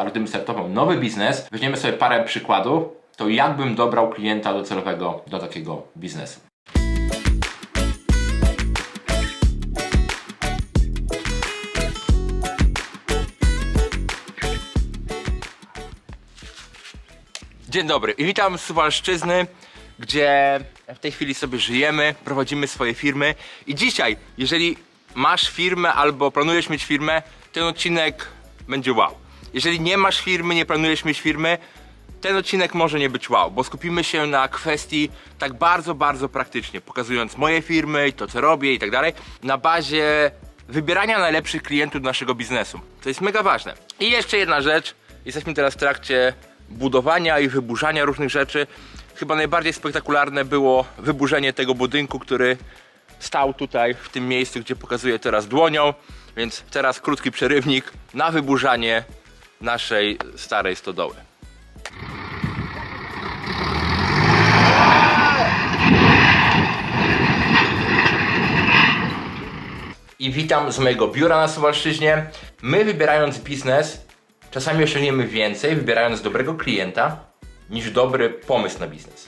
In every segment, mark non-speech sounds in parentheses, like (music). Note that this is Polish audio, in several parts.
ale gdybym nowy biznes, weźmiemy sobie parę przykładów, to jak bym dobrał klienta docelowego do takiego biznesu. Dzień dobry i witam z Suwalszczyzny, gdzie w tej chwili sobie żyjemy, prowadzimy swoje firmy i dzisiaj, jeżeli masz firmę albo planujesz mieć firmę, ten odcinek będzie wow. Jeżeli nie masz firmy, nie planujesz mieć firmy, ten odcinek może nie być wow, bo skupimy się na kwestii tak bardzo, bardzo praktycznie, pokazując moje firmy to co robię i tak dalej, na bazie wybierania najlepszych klientów naszego biznesu. To jest mega ważne. I jeszcze jedna rzecz, jesteśmy teraz w trakcie budowania i wyburzania różnych rzeczy. Chyba najbardziej spektakularne było wyburzenie tego budynku, który stał tutaj w tym miejscu, gdzie pokazuję teraz dłonią. Więc teraz krótki przerywnik na wyburzanie naszej starej stodoły. I witam z mojego biura na Suwalszczyźnie. My wybierając biznes, czasami osiągniemy więcej, wybierając dobrego klienta, niż dobry pomysł na biznes.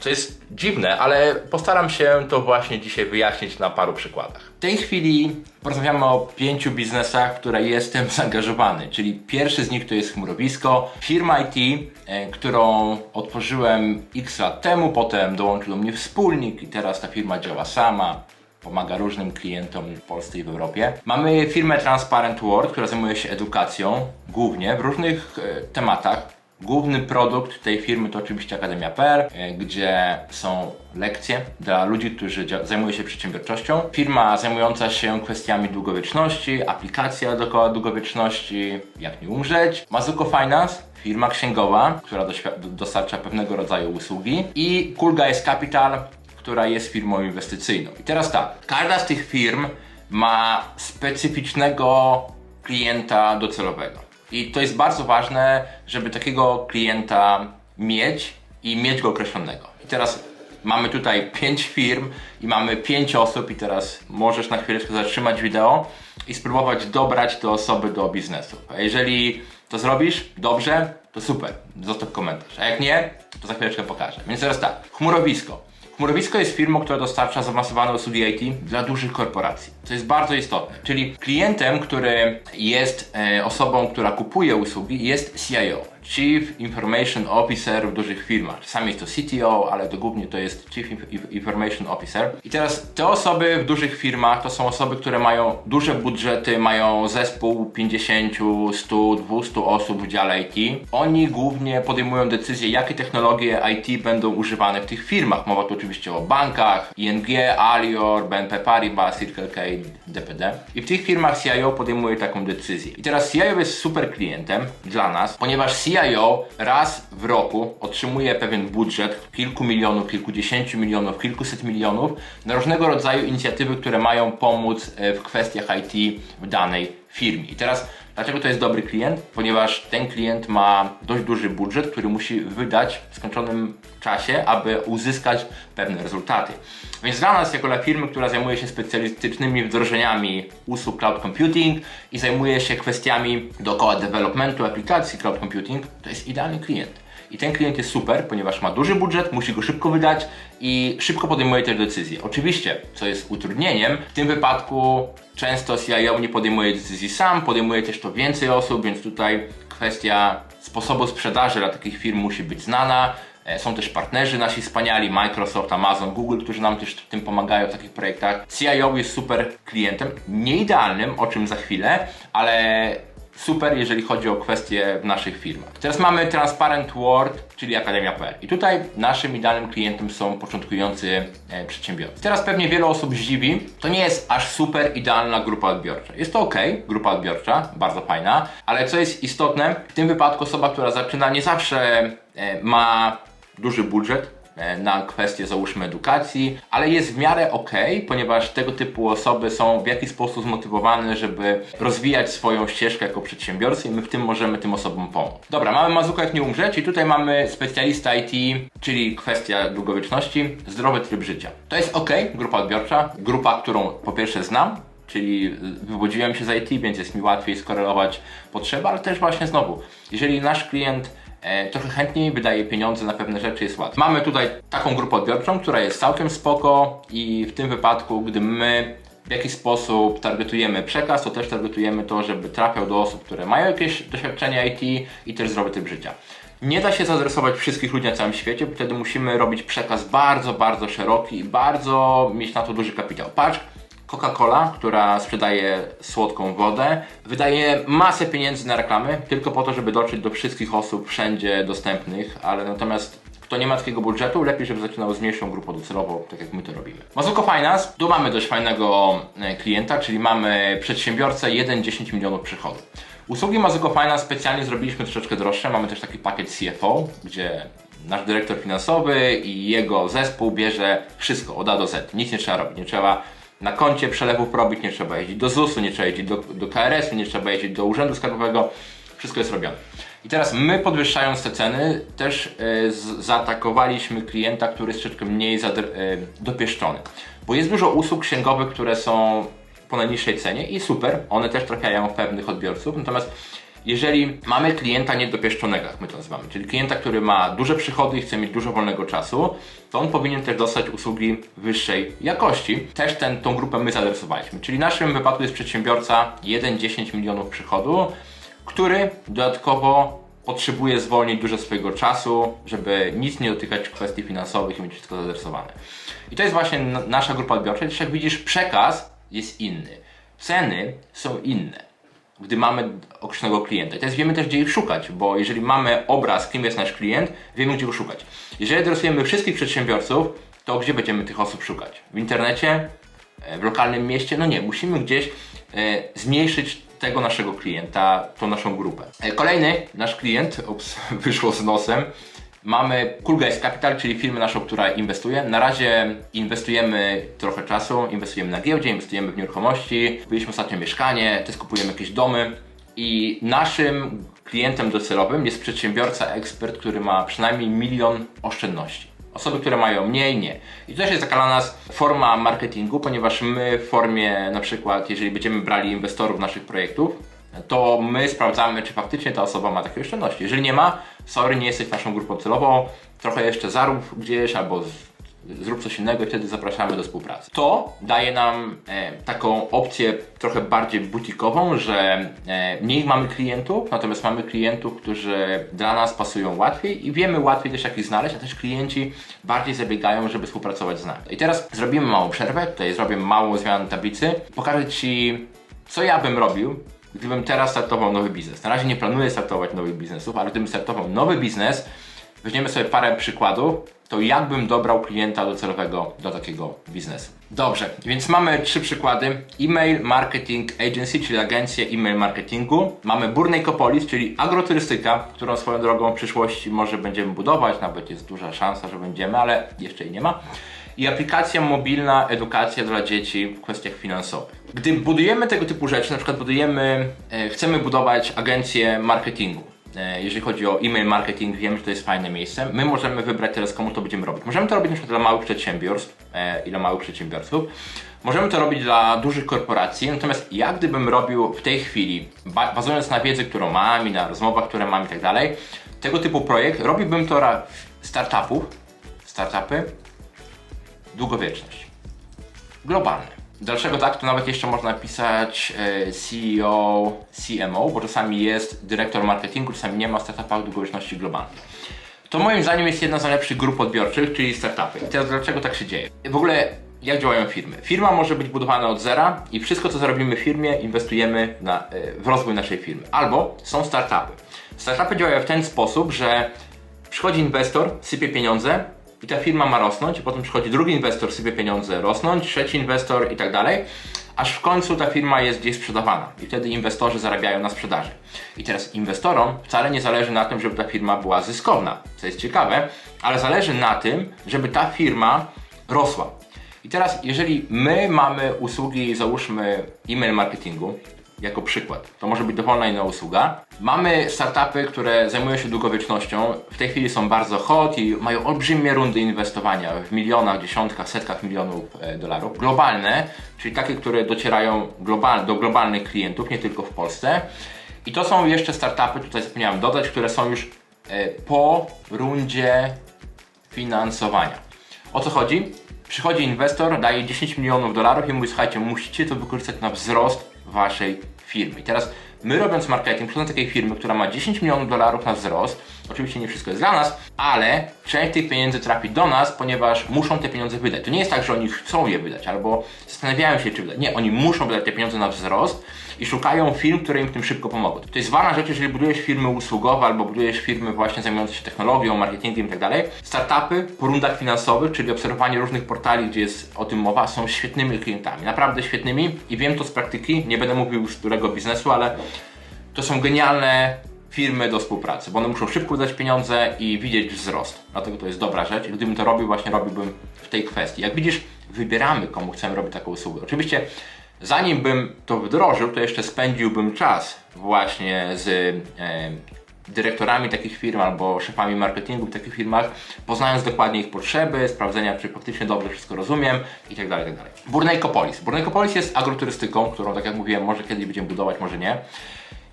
Co jest dziwne, ale postaram się to właśnie dzisiaj wyjaśnić na paru przykładach. W tej chwili porozmawiamy o pięciu biznesach, w które jestem (laughs) zaangażowany. Czyli pierwszy z nich to jest chmurowisko, firma IT, e, którą otworzyłem x lat temu, potem dołączył do mnie wspólnik i teraz ta firma działa sama pomaga różnym klientom w Polsce i w Europie. Mamy firmę Transparent World, która zajmuje się edukacją głównie w różnych e, tematach. Główny produkt tej firmy to oczywiście Akademia PR, e, gdzie są lekcje dla ludzi, którzy zajmują się przedsiębiorczością. Firma zajmująca się kwestiami długowieczności, aplikacja dookoła długowieczności, jak nie umrzeć. Mazuko Finance, firma księgowa, która dostarcza pewnego rodzaju usługi. I Cool Guys Capital, która jest firmą inwestycyjną. I teraz tak, każda z tych firm ma specyficznego klienta docelowego. I to jest bardzo ważne, żeby takiego klienta mieć i mieć go określonego. I teraz mamy tutaj pięć firm i mamy pięć osób i teraz możesz na chwileczkę zatrzymać wideo i spróbować dobrać te osoby do biznesu. A jeżeli to zrobisz dobrze, to super, zostaw komentarz. A jak nie, to za chwileczkę pokażę. Więc teraz tak, chmurowisko. Chmurowisko jest firmą, która dostarcza zaawansowane usługi IT dla dużych korporacji. To jest bardzo istotne. Czyli klientem, który jest e, osobą, która kupuje usługi, jest CIO. Chief Information Officer w dużych firmach. Czasami jest to CTO, ale to głównie to jest Chief Inf- Information Officer. I teraz te osoby w dużych firmach to są osoby, które mają duże budżety, mają zespół 50, 100, 200 osób w dziale IT. Oni głównie podejmują decyzje, jakie technologie IT będą używane w tych firmach. Mowa tu oczywiście o bankach, ING, Alior, BNP Paribas, Circle K, DPD. I w tych firmach CIO podejmuje taką decyzję. I teraz CIO jest super klientem dla nas, ponieważ CIO raz w roku otrzymuje pewien budżet kilku milionów, kilkudziesięciu milionów, kilkuset milionów na różnego rodzaju inicjatywy, które mają pomóc e, w kwestiach IT w danej firmie. I teraz Dlaczego to jest dobry klient? Ponieważ ten klient ma dość duży budżet, który musi wydać w skończonym czasie, aby uzyskać pewne rezultaty. Więc dla nas, jako dla firmy, która zajmuje się specjalistycznymi wdrożeniami usług cloud computing i zajmuje się kwestiami dookoła developmentu aplikacji cloud computing, to jest idealny klient. I ten klient jest super, ponieważ ma duży budżet, musi go szybko wydać i szybko podejmuje też decyzje. Oczywiście, co jest utrudnieniem, w tym wypadku często CIO nie podejmuje decyzji sam, podejmuje też to więcej osób, więc tutaj kwestia sposobu sprzedaży dla takich firm musi być znana. E, Są też partnerzy nasi wspaniali, Microsoft, Amazon, Google, którzy nam też w tym pomagają w takich projektach. CIO jest super klientem, nie idealnym, o czym za chwilę, ale super, jeżeli chodzi o kwestie w naszych firmach. Teraz mamy Transparent World, czyli Akademia PR. I tutaj naszym idealnym klientem są początkujący e, przedsiębiorcy. Teraz pewnie wiele osób zdziwi, to nie jest aż super idealna grupa odbiorcza. Jest to ok, grupa odbiorcza, bardzo fajna, ale co jest istotne, w tym wypadku osoba, która zaczyna nie zawsze e, ma duży budżet, na kwestie załóżmy edukacji, ale jest w miarę ok, ponieważ tego typu osoby są w jakiś sposób zmotywowane, żeby rozwijać swoją ścieżkę jako przedsiębiorcy i my w tym możemy tym osobom pomóc. Dobra, mamy Mazuka jak nie umrzeć i tutaj mamy specjalista IT, czyli kwestia długowieczności, zdrowy tryb życia. To jest ok, grupa odbiorcza, grupa, którą po pierwsze znam, czyli wywodziłem się z IT, więc jest mi łatwiej skorelować potrzeby, ale też właśnie znowu, jeżeli nasz klient e, trochę chętniej wydaje pieniądze na pewne rzeczy, jest łatwiej. Mamy tutaj taką grupę odbiorczą, która jest całkiem spoko i w tym wypadku, gdy my w jakiś sposób targetujemy przekaz, to też targetujemy to, żeby trafiał do osób, które mają jakieś doświadczenie IT i też zdrowy tryb życia. Nie da się zaadresować wszystkich ludzi na całym świecie, bo wtedy musimy robić przekaz bardzo, bardzo szeroki i bardzo mieć na to duży kapitał. Patrz, Coca-Cola, która sprzedaje słodką wodę, wydaje masę pieniędzy na reklamy tylko po to, żeby dotrzeć do wszystkich osób wszędzie dostępnych, ale natomiast kto nie ma takiego budżetu, lepiej, żeby zaczynał z mniejszą grupą docelową, tak jak my to robimy. Mazuko Finance, tu mamy dość fajnego e, klienta, czyli mamy przedsiębiorcę 1-10 milionów przychodu. Usługi Mazuko Finance specjalnie zrobiliśmy troszeczkę droższe, mamy też taki pakiet CFO, gdzie nasz dyrektor finansowy i jego zespół bierze wszystko od A do Z. Nic nie trzeba robić, nie trzeba na koncie przelewów robić, nie trzeba jeździć do ZUS-u, nie trzeba jeździć do, do KRS-u, nie trzeba jeździć do Urzędu Skarbowego, wszystko jest robione. I teraz my podwyższając te ceny też z, zaatakowaliśmy klienta, który jest troszeczkę mniej e, dopieszczony. Bo jest dużo usług księgowych, które są po najniższej cenie i super, one też trafiają w pewnych odbiorców, natomiast jeżeli mamy klienta niedopieszczonego, jak my to nazywamy, czyli klienta, który ma duże przychody i chce mieć dużo wolnego czasu, to on powinien też dostać usługi wyższej jakości. Też ten, tą grupę my zaadresowaliśmy. Czyli w naszym wypadku jest przedsiębiorca 1-10 milionów przychodu, który dodatkowo potrzebuje zwolnić dużo swojego czasu, żeby nic nie dotykać kwestii finansowych i mieć wszystko zaadresowane. I to jest właśnie nasza grupa odbiorcza. Też jak widzisz, przekaz jest inny. Ceny są inne gdy mamy określonego klienta. I teraz wiemy też, gdzie ich szukać, bo jeżeli mamy obraz, kim jest nasz klient, wiemy, gdzie go szukać. Jeżeli adresujemy wszystkich przedsiębiorców, to gdzie będziemy tych osób szukać? W internecie? E, W lokalnym mieście? No nie, musimy gdzieś e, zmniejszyć tego naszego klienta, tą naszą grupę. E, Kolejny nasz klient, ups, (laughs) wyszło z nosem, Mamy Cool Guys Capital, czyli firmę naszą, która inwestuje. Na razie inwestujemy trochę czasu, inwestujemy na giełdzie, inwestujemy w nieruchomości. Kupiliśmy ostatnio mieszkanie, też kupujemy jakieś domy. I naszym klientem docelowym jest przedsiębiorca, ekspert, który ma przynajmniej milion oszczędności. Osoby, które mają mniej, nie. I to też jest taka nas forma marketingu, ponieważ my w formie, na przykład, jeżeli będziemy brali inwestorów naszych projektów, to my sprawdzamy, czy faktycznie ta osoba ma takie oszczędności. Jeżeli nie ma, sorry, nie jesteś naszą grupą celową, trochę jeszcze zarób gdzieś albo zrób coś innego i wtedy zapraszamy do współpracy. To daje nam e, taką opcję trochę bardziej butikową, że e, mniej mamy klientów, natomiast mamy klientów, którzy dla nas pasują łatwiej i wiemy łatwiej też jak ich znaleźć, a też klienci bardziej zabiegają, żeby współpracować z nami. I teraz zrobimy małą przerwę, tutaj zrobię małą zmianę tablicy, pokażę Ci co ja bym robił, gdybym teraz startował nowy biznes. Na razie nie planuję startować nowych biznesów, ale gdybym startował nowy biznes, weźmiemy sobie parę przykładów, to jak bym dobrał klienta docelowego do takiego biznesu. Dobrze, więc mamy trzy przykłady. E-mail Marketing Agency, czyli agencję e-mail marketingu. Mamy Burnej Kopolis, czyli agroturystyka, którą swoją drogą w przyszłości może będziemy budować, nawet jest duża szansa, że będziemy, ale jeszcze jej nie ma i aplikacja mobilna edukacja dla dzieci w kwestiach finansowych. Gdy budujemy tego typu rzeczy, na przykład budujemy, e, chcemy budować agencję marketingu. E, jeżeli chodzi o e-mail marketing, wiem, że to jest fajne miejsce. My możemy wybrać teraz, komu to będziemy robić. Możemy to robić przykład dla małych przedsiębiorstw e, i dla małych przedsiębiorców. Możemy to robić dla dużych korporacji, natomiast ja gdybym robił w tej chwili, ba bazując na wiedzy, którą mam i na rozmowach, które mam i tak dalej, tego typu projekt, robiłbym to dla startupów, startupy, długowieczność. Globalny. Dalszego tak, to nawet jeszcze można napisać e, CEO, CMO, bo czasami jest dyrektor marketingu, czasami nie ma w startupach długowieczności globalnej. To moim zdaniem jest jedna z najlepszych grup odbiorczych, czyli startupy. I teraz dlaczego tak się dzieje? W ogóle jak działają firmy? Firma może być budowana od zera i wszystko co zarobimy w firmie inwestujemy na, e, w rozwój naszej firmy. Albo są startupy. Startupy działają w ten sposób, że przychodzi inwestor, sypie pieniądze i ta firma ma rosnąć, i potem przychodzi drugi inwestor, sypie pieniądze, rosnąć, trzeci inwestor i tak dalej, aż w końcu ta firma jest gdzieś sprzedawana i wtedy inwestorzy zarabiają na sprzedaży. I teraz inwestorom wcale nie zależy na tym, żeby ta firma była zyskowna, co jest ciekawe, ale zależy na tym, żeby ta firma rosła. I teraz, jeżeli my mamy usługi, załóżmy e-mail marketingu, jako przykład. To może być dowolna inna usługa. Mamy startupy, które zajmują się długowiecznością. W tej chwili są bardzo hot i mają olbrzymie rundy inwestowania w milionach, dziesiątkach, setkach milionów e, dolarów. Globalne, czyli takie, które docierają global, do globalnych klientów, nie tylko w Polsce. I to są jeszcze startupy, tutaj zapomniałem dodać, które są już e, po rundzie finansowania. O co chodzi? Przychodzi inwestor, daje 10 milionów dolarów i mówi, słuchajcie, musicie to wykorzystać na wzrost waszej firmy. I teraz my robiąc marketing, przychodząc takiej firmy, która ma 10 milionów dolarów na wzrost, oczywiście nie wszystko jest dla nas, ale część tych pieniędzy trafi do nas, ponieważ muszą te pieniądze wydać. To nie jest tak, że oni chcą je wydać, albo zastanawiają się, czy wydać. Nie, oni muszą wydać te pieniądze na wzrost i szukają firm, które im w tym szybko pomogą. To jest ważna rzecz, jeżeli budujesz firmy usługowe albo budujesz firmy właśnie zajmujące się technologią, marketingiem itd. Startupy po rundach finansowych, czyli obserwowanie różnych portali, gdzie jest o tym mowa, są świetnymi klientami. Naprawdę świetnymi i wiem to z praktyki. Nie będę mówił z którego biznesu, ale to są genialne firmy do współpracy, bo one muszą szybko wydać pieniądze i widzieć wzrost. Dlatego to jest dobra rzecz i gdybym to robił, właśnie robiłbym w tej kwestii. Jak widzisz, wybieramy komu chcemy robić taką usługę. Oczywiście zanim bym to wdrożył, to jeszcze spędziłbym czas właśnie z e, dyrektorami takich firm albo szefami marketingu w takich firmach, poznając dokładnie ich potrzeby, sprawdzenia, czy faktycznie dobrze wszystko rozumiem i tak dalej, tak. Burnejkopolis. Burnejkopolis jest agroturystyką, którą, tak jak mówiłem, może kiedyś będziemy budować, może nie.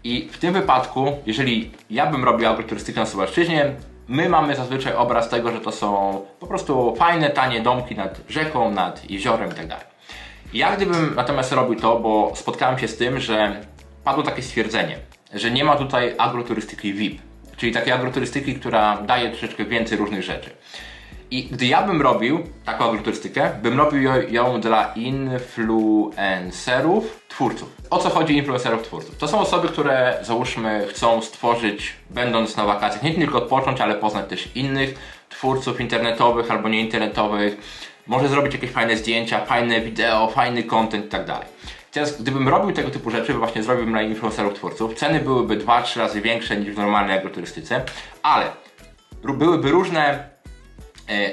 I w tym wypadku, jeżeli ja bym robił agroturystykę na Suwalszczyźnie, my mamy zazwyczaj obraz tego, że to są po prostu fajne, tanie domki nad rzeką, nad jeziorem i tak. Ja gdybym natomiast robił to, bo spotkałem się z tym, że padło takie stwierdzenie, że nie ma tutaj agroturystyki VIP, czyli takiej agroturystyki, która daje troszeczkę więcej różnych rzeczy. I gdy ja bym robił taką agroturystykę, bym robił ją- ją dla influencerów, twórców. O co chodzi influencerów, twórców? To są osoby, które załóżmy chcą stworzyć, będąc na wakacjach, nie tylko odpocząć, ale poznać też innych twórców internetowych albo nieinternetowych. Może zrobić jakieś fajne zdjęcia, fajne wideo, fajny content i tak. Teraz, gdybym robił tego typu rzeczy, właśnie zrobiłbym dla influencerów, twórców, ceny byłyby 2-3 razy większe niż w normalnej agroturystyce, ale byłyby różne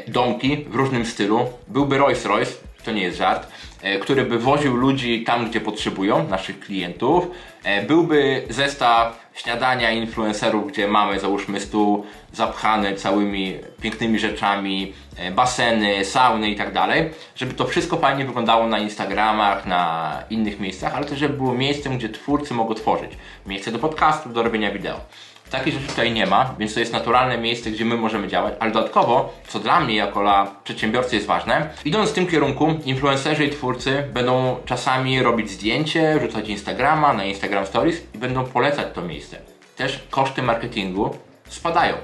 domki w różnym stylu. Byłby Rolls Royce, to nie jest żart, e, który by woził ludzi tam, gdzie potrzebują, naszych klientów. E, byłby zestaw śniadania influencerów, gdzie mamy załóżmy stół zapchany całymi pięknymi rzeczami, e, baseny, sauny i tak dalej, żeby to wszystko fajnie wyglądało na Instagramach, na innych miejscach, ale też żeby było miejscem, gdzie twórcy mogą tworzyć. Miejsce do podcastów, do robienia wideo. Takich rzeczy tutaj nie ma, więc to jest naturalne miejsce, gdzie my możemy działać, ale dodatkowo, co dla mnie jako dla przedsiębiorcy jest ważne, idąc w tym kierunku, influencerzy i twórcy będą czasami robić zdjęcie, wrzucać Instagrama, na Instagram Stories i będą polecać to miejsce. Też koszty marketingu spadają.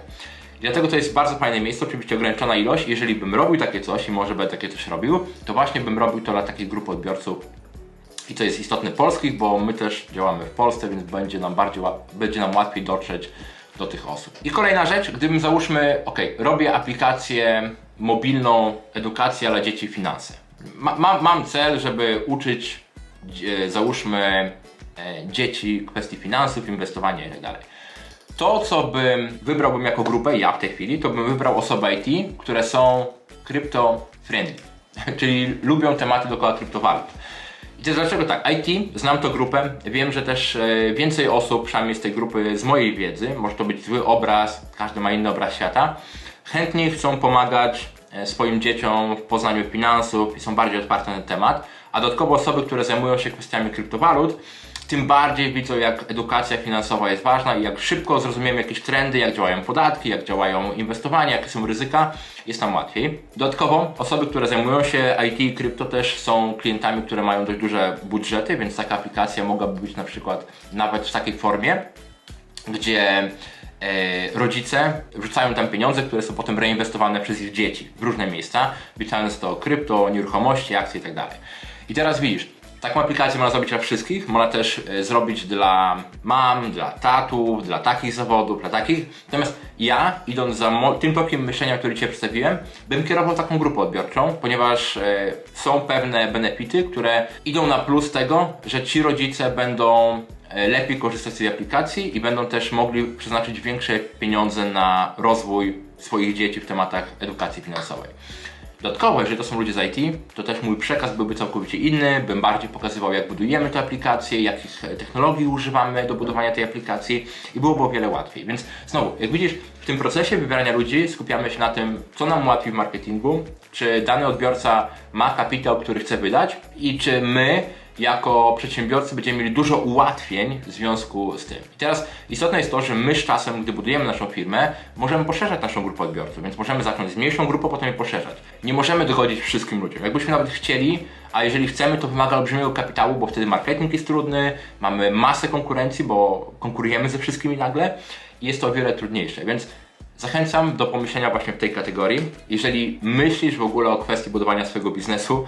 Dlatego to jest bardzo fajne miejsce, oczywiście ograniczona ilość. Jeżeli bym robił takie coś i może będę takie coś robił, to właśnie bym robił to dla takiej grupy odbiorców i to jest istotne polskich, bo my też działamy w Polsce, więc będzie nam bardziej będzie nam łatwiej dotrzeć do tych osób. I kolejna rzecz, gdybym załóżmy, ok, robię aplikację mobilną, edukacja dla dzieci finanse. Ma, mam, mam cel, żeby uczyć, dzie- załóżmy, e, dzieci kwestii finansów, inwestowania i tak. To, co bym wybrałbym jako grupę, ja w tej chwili, to bym wybrał osoby IT, które są crypto friendly, (laughs) czyli lubią tematy dookoła kryptowalut. Jest dlaczego tak, IT, znam tą grupę, wiem, że też e, więcej osób, przynajmniej z tej grupy, z mojej wiedzy, może to być zły obraz, każdy ma inny obraz świata, chętnie chcą pomagać e, swoim dzieciom w poznaniu finansów i są bardziej otwarte na ten temat, a dodatkowo osoby, które zajmują się kwestiami kryptowalut, tym bardziej widzą, jak edukacja finansowa jest ważna i jak szybko zrozumiemy jakieś trendy, jak działają podatki, jak działają inwestowania, jakie są ryzyka, jest nam łatwiej. Dodatkowo osoby, które zajmują się IT i krypto też są klientami, które mają dość duże budżety, więc taka aplikacja mogłaby być na przykład nawet w takiej formie, gdzie e, rodzice wrzucają tam pieniądze, które są potem reinwestowane przez ich dzieci w różne miejsca, wliczając to krypto, nieruchomości, akcje itd. I teraz widzisz, taką aplikację można zrobić dla wszystkich, można też e, zrobić dla mam, dla tatów, dla takich zawodów, dla takich. Natomiast ja, idąc za tym tokiem myślenia, który Cię przedstawiłem, bym kierował taką grupę odbiorczą, ponieważ e, są pewne benefity, które idą na plus tego, że ci rodzice będą e, lepiej korzystać z tej aplikacji i będą też mogli przeznaczyć większe pieniądze na rozwój swoich dzieci w tematach edukacji finansowej. Dodatkowo, jeżeli to są ludzie z IT, to też mój przekaz byłby całkowicie inny, bym bardziej pokazywał, jak budujemy tę aplikację, jakich technologii używamy do budowania tej aplikacji i byłoby o wiele łatwiej. Więc znowu, jak widzisz, w tym procesie wybierania ludzi skupiamy się na tym, co nam ułatwi w marketingu, czy dany odbiorca ma kapitał, który chce wydać i czy my jako przedsiębiorcy będziemy mieli dużo ułatwień w związku z tym. I teraz istotne jest to, że my z czasem, gdy budujemy naszą firmę, możemy poszerzać naszą grupę odbiorców, więc możemy zacząć z mniejszą grupą, potem je poszerzać. Nie możemy dogodzić wszystkim ludziom. Jakbyśmy nawet chcieli, a jeżeli chcemy, to wymaga olbrzymiego kapitału, bo wtedy marketing jest trudny, mamy masę konkurencji, bo konkurujemy ze wszystkimi nagle i jest to o wiele trudniejsze, więc Zachęcam do pomyślenia właśnie w tej kategorii. Jeżeli myślisz w ogóle o kwestii budowania swojego biznesu,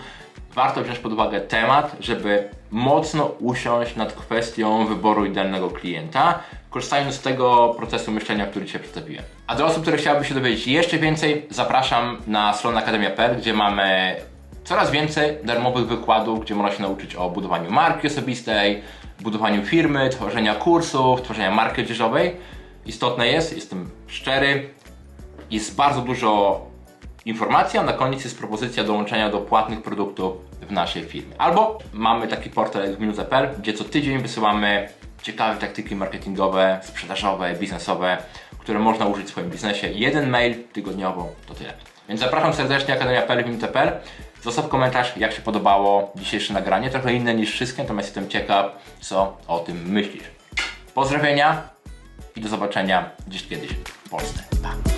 warto wziąć pod uwagę temat, żeby mocno usiąść nad kwestią wyboru idealnego klienta, korzystając z tego procesu myślenia, który Ci przedstawiłem. A dla osób, które chciałyby się dowiedzieć jeszcze więcej, zapraszam na stronę akademia.pl, gdzie mamy coraz więcej darmowych wykładów, gdzie można się nauczyć o budowaniu marki osobistej, budowaniu firmy, tworzenia kursów, tworzenia marki odzieżowej. Istotne jest, jestem szczery, jest bardzo dużo informacji, a na koniec jest propozycja dołączenia do płatnych produktów w naszej firmie. Albo mamy taki portal minuta.pl, gdzie co tydzień wysyłamy ciekawe taktyki marketingowe, sprzedażowe, biznesowe, które można użyć w swoim biznesie. Jeden mail tygodniowo to tyle. Więc zapraszam serdecznie akademia.pl. Zostaw komentarz, jak się podobało dzisiejsze nagranie. Trochę inne niż wszystkie, natomiast jestem ciekaw, co o tym myślisz. Pozdrowienia i do zobaczenia gdzieś kiedyś w Polsce. Pa!